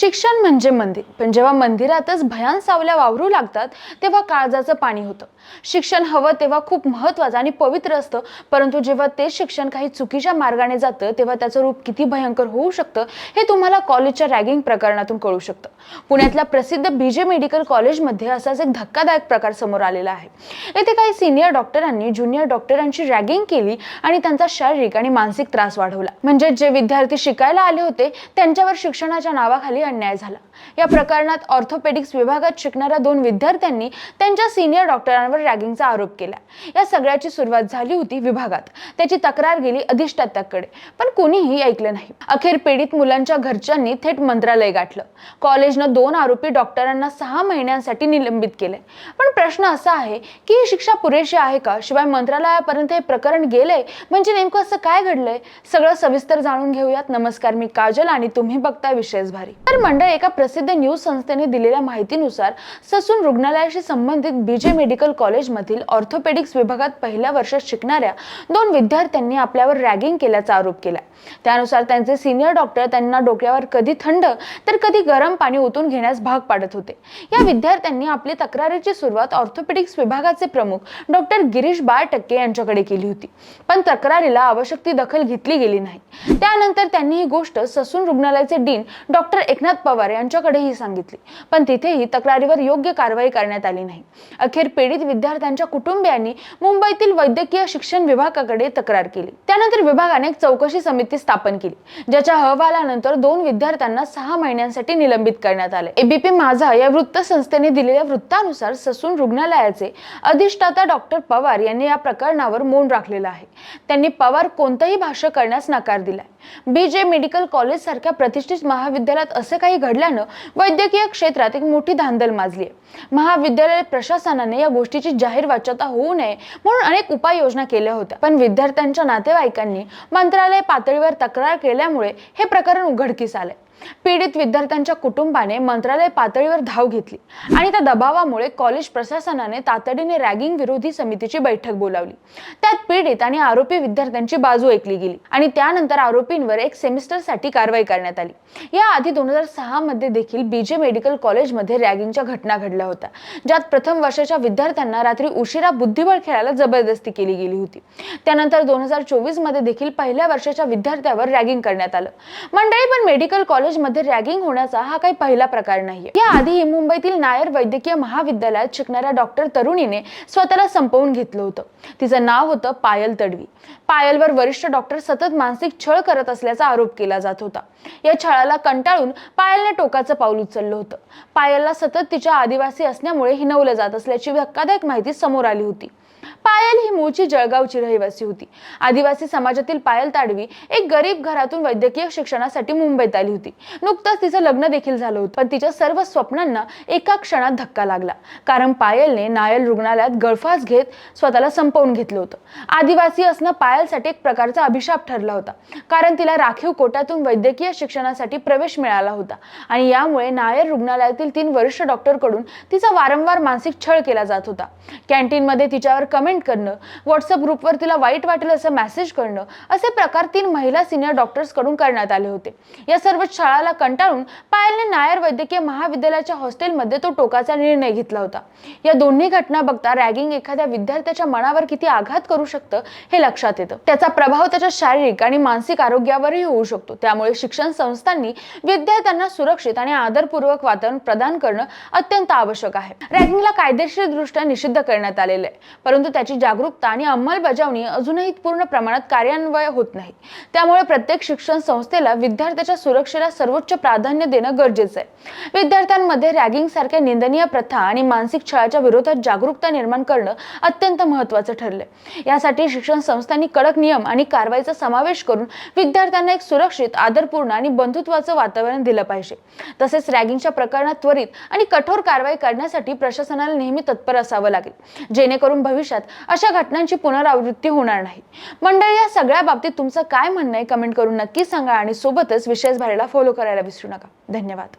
शिक्षण म्हणजे मंदिर. पण जेव्हा मंदिरातच भयान सावल्या वावरू लागतात तेव्हा काळजाचं पाणी होतं. शिक्षण हवं तेव्हा खूप महत्वाचं आणि पवित्र असतं. परंतु जेव्हा ते शिक्षण काही चुकीच्या मार्गाने जातं तेव्हा त्याचं रूप किती भयंकर होऊ शकतं हे तुम्हाला कॉलेजच्या रॅगिंग प्रकरणातून कळू शकतं. पुण्यातल्या प्रसिद्ध बीजे मेडिकल कॉलेजमध्ये असाच एक धक्कादायक प्रकार समोर आलेला आहे. येथे काही सिनियर डॉक्टरांनी ज्युनियर डॉक्टरांची रॅगिंग केली आणि त्यांचा शारीरिक आणि मानसिक त्रास वाढवला. म्हणजे जे विद्यार्थी शिकायला आले होते त्यांच्यावर शिक्षणाच्या नावाखाली अन्याय झाला. या प्रकरणात ऑर्थोपेडिक्स विभागात शिकणाऱ्या दोन विद्यार्थ्यांनी त्यांच्या सिनियर कर्मचाऱ्यांवर रॅगिंगचा आरोप केला. या सगळ्याची सुरुवात झाली होती विभागात. त्याची तक्रार गेली अधिष्ठात्याकडे. पण कोणीही ऐकलं नाही. अखेर पीडित मुलांच्या घरच्यांनी थेट मंत्रालय गाठलं. कॉलेजनं दोन आरोपी डॉक्टरांना सहा महिन्यांसाठी निलंबित केले. पण प्रश्न असा आहे की ही शिक्षा पुरेशी आहे का? शिवाय मंत्रालयापर्यंत हे प्रकरण गेले म्हणजे नेमकं असं काय घडलंय? सगळं सविस्तर जाणून घेऊयात. नमस्कार मी काजल आणि तुम्ही बघताय विशेष भारी तर मंडळ एका प्रसिद्ध न्यूज संस्थेने दिलेल्या माहितीनुसार ससून रुग्णालयाशी संबंधित बीजे मेडिकल कॉलेजमधील ऑर्थोपेडिक्स विभागात पहिल्या वर्षात शिकणाऱ्या दोन विद्यार्थ्यांनी आपल्यावर रॅगिंग केल्याचा आरोप केला. त्यानुसार त्यांचे सिनियर डॉक्टर त्यांना डोक्यावर कधी थंड तर कधी गरम पाणी ओतून घेण्यास भाग पाडत होते. या विद्यार्थ्यांनी आपली तक्रारीची सुरुवात ऑर्थोपेडिक्स विभागाचे प्रमुख डॉक्टर गिरीश बाळटक्के यांच्याकडे केली होती. पण तक्रारीला आवश्यक ती दखल घेतली गेली नाही. त्यानंतर त्यांनी ही गोष्ट ससून रुग्णालयाचे डीन डॉक्टर एकनाथ पवार यांच्याकडेही सांगितली. पण तिथेही तक्रारीवर योग्य कारवाई करण्यात आली नाही. अखेर पीडित विद्यार्थ्यांच्या कुटुंबियांनी मुंबईतील वैद्यकीय शिक्षण विभागाकडे तक्रार केली. त्यानंतर विभागाने एक चौकशी समिती स्थापन केली ज्याच्या अहवालानंतर दोन विद्यार्थ्यांना सहा महिन्यांसाठी निलंबित करण्यात आले. एबीपी माझा या वृत्तसंस्थेने दिलेल्या वृत्तानुसार ससून रुग्णालयाचे अधिष्ठाता डॉक्टर पवार यांनी या प्रकरणावर मौन राखलेलं आहे. त्यांनी पवार कोणतंही भाष्य करण्यास नकार दिलाय. बीजे मेडिकल कॉलेज सारख्या प्रतिष्ठित महाविद्यालयात असं काही घडल्यानं वैद्यकीय क्षेत्रात एक मोठी धांदल माजली आहे महाविद्यालय प्रशासनाने या गोष्टी गोष्टीची जाहीर वाच्यता होऊ नये म्हणून अनेक उपाययोजना केल्या होत्या. पण विद्यार्थ्यांच्या नातेवाईकांनी मंत्रालय पातळीवर तक्रार केल्यामुळे हे प्रकरण उघडकीस आले पीडित विद्यार्थ्यांच्या कुटुंबाने मंत्रालय पातळीवर धाव घेतली आणि त्या दबावामुळे कॉलेज प्रशासनाने तातडीने रॅगिंग विरोधी समितीची बैठक बोलावली. त्यात पीडित आणि आरोपी विद्यार्थ्यांची बाजू ऐकली गेली आणि त्यानंतर आरोपींवर एक सेमिस्टरसाठी कारवाई करण्यात आली. याआधी दोन हजार सहा मध्ये देखील बीजे मेडिकल कॉलेजमध्ये रॅगिंगच्या घटना घडल्या होत्या ज्यात प्रथम वर्षाच्या विद्यार्थ्यांना रात्री उशिरा बुद्धिबळ खेळायला जबरदस्ती केली गेली होती. त्यानंतर दोन हजार चोवीसमध्ये देखील पहिल्या वर्षाच्या विद्यार्थ्यावर रॅगिंग करण्यात आलं. मंडळी पण मेडिकल कॉलेज कॉलेजमध्ये रॅगिंग होण्याचा हा काही पहिला प्रकार नाहीये. याआधी मुंबईतील नायर वैद्यकीय महाविद्यालयात शिकणाऱ्या डॉक्टर तरुणीने स्वतःला संपवून घेतलं होतं. तिचं नाव होतं पायल तडवी. पायलवर वरिष्ठ डॉक्टर सतत मानसिक छळ करत असल्याचा आरोप केला जात होता. या छळाला कंटाळून पायलने टोकाचं पाऊल उचललं होतं. पायलला सतत तिच्या आदिवासी असल्यामुळे हिनवलं जात असल्याची धक्कादायक माहिती समोर आली होती. पायल ही मूळची जळगावची रहिवासी होती. आदिवासी समाजातील पायल ताडवी एक गरीब घरातून वैद्यकीय शिक्षणासाठी मुंबईत आली होती. नुकतंच तिचं लग्न देखील झालं होतं पण तिच्या सर्व स्वप्नांना एका क्षणात धक्का लागला. कारण पायलने नायल रुग्णालयात गळफास घेत स्वतःला संपवून घेतलं होतं. आदिवासी असणं पायलसाठी एक प्रकारचा अभिशाप ठरला होता. कारण तिला राखीव कोट्यातून वैद्यकीय शिक्षणासाठी प्रवेश मिळाला होता. आणि यामुळे नायर रुग्णालयातील तीन वरिष्ठ डॉक्टरकडून तिचा वारंवार मानसिक छळ केला जात होता. कॅन्टीनमध्ये तिच्यावर कमेंट करणं व्हॉट्सअप ग्रुपवर तिला वाईट वाटेल असं मेसेज करणं असे प्रकार तीन महिला सिनियर डॉक्टर्सकडून करण्यात आले होते. या सर्व शाळाला कंटाळून पायलने नायर वैद्यकीय महाविद्यालयाच्या हॉस्टेलमध्ये तो टोकाचा निर्णय घेतला होता. या दोन्ही घटना बघता रॅगिंग एखाद्या विद्यार्थ्याच्या मनावर किती आघात करू शकतं हे लक्षात येतं. त्याचा प्रभाव त्याच्या शारीरिक आणि मानसिक आरोग्यावरही होऊ शकतो. त्यामुळे शिक्षण संस्थांनी विद्यार्थ्यांना सुरक्षित आणि आदरपूर्वक वातावरण प्रदान करणं अत्यंत आवश्यक आहे. रॅगिंगला कायदेशीर दृष्ट्या निषिद्ध करण्यात आलेलं आहे. परंतु त्याची जागरूकता आणि अंमलबजावणी अजूनही पूर्ण प्रमाणात कार्यान्वय होत नाही. त्यामुळे प्रत्येक शिक्षण संस्थेला विद्यार्थ्याच्या सुरक्षेला सर्वोच्च प्राधान्य देणं गरजेचं आहे. विद्यार्थ्यांमध्ये रॅगिंग सारख्या निंदनीय प्रथा आणि मानसिक छळाच्या विरोधात जागरूकता निर्माण करणं अत्यंत महत्त्वाचं ठरलंय. यासाठी शिक्षण संस्थांनी कडक नियम आणि कारवाईचा समावेश करून विद्यार्थ्यांना एक सुरक्षित आदरपूर्ण आणि बंधुत्वाचं वातावरण दिलं पाहिजे. तसेच रॅगिंगच्या प्रकरणात त्वरित आणि कठोर कारवाई करण्यासाठी प्रशासनाला नेहमी तत्पर असावं लागेल. जेणेकरून भविष्यात अशा घटनांची पुनरावृत्ती होणार नाही. मंडळी या सगळ्या बाबतीत तुमचं काय म्हणणं आहे? कमेंट करून नक्की सांगा आणि सोबतच विशेष भारीला फॉलो करायला विसरू नका. धन्यवाद.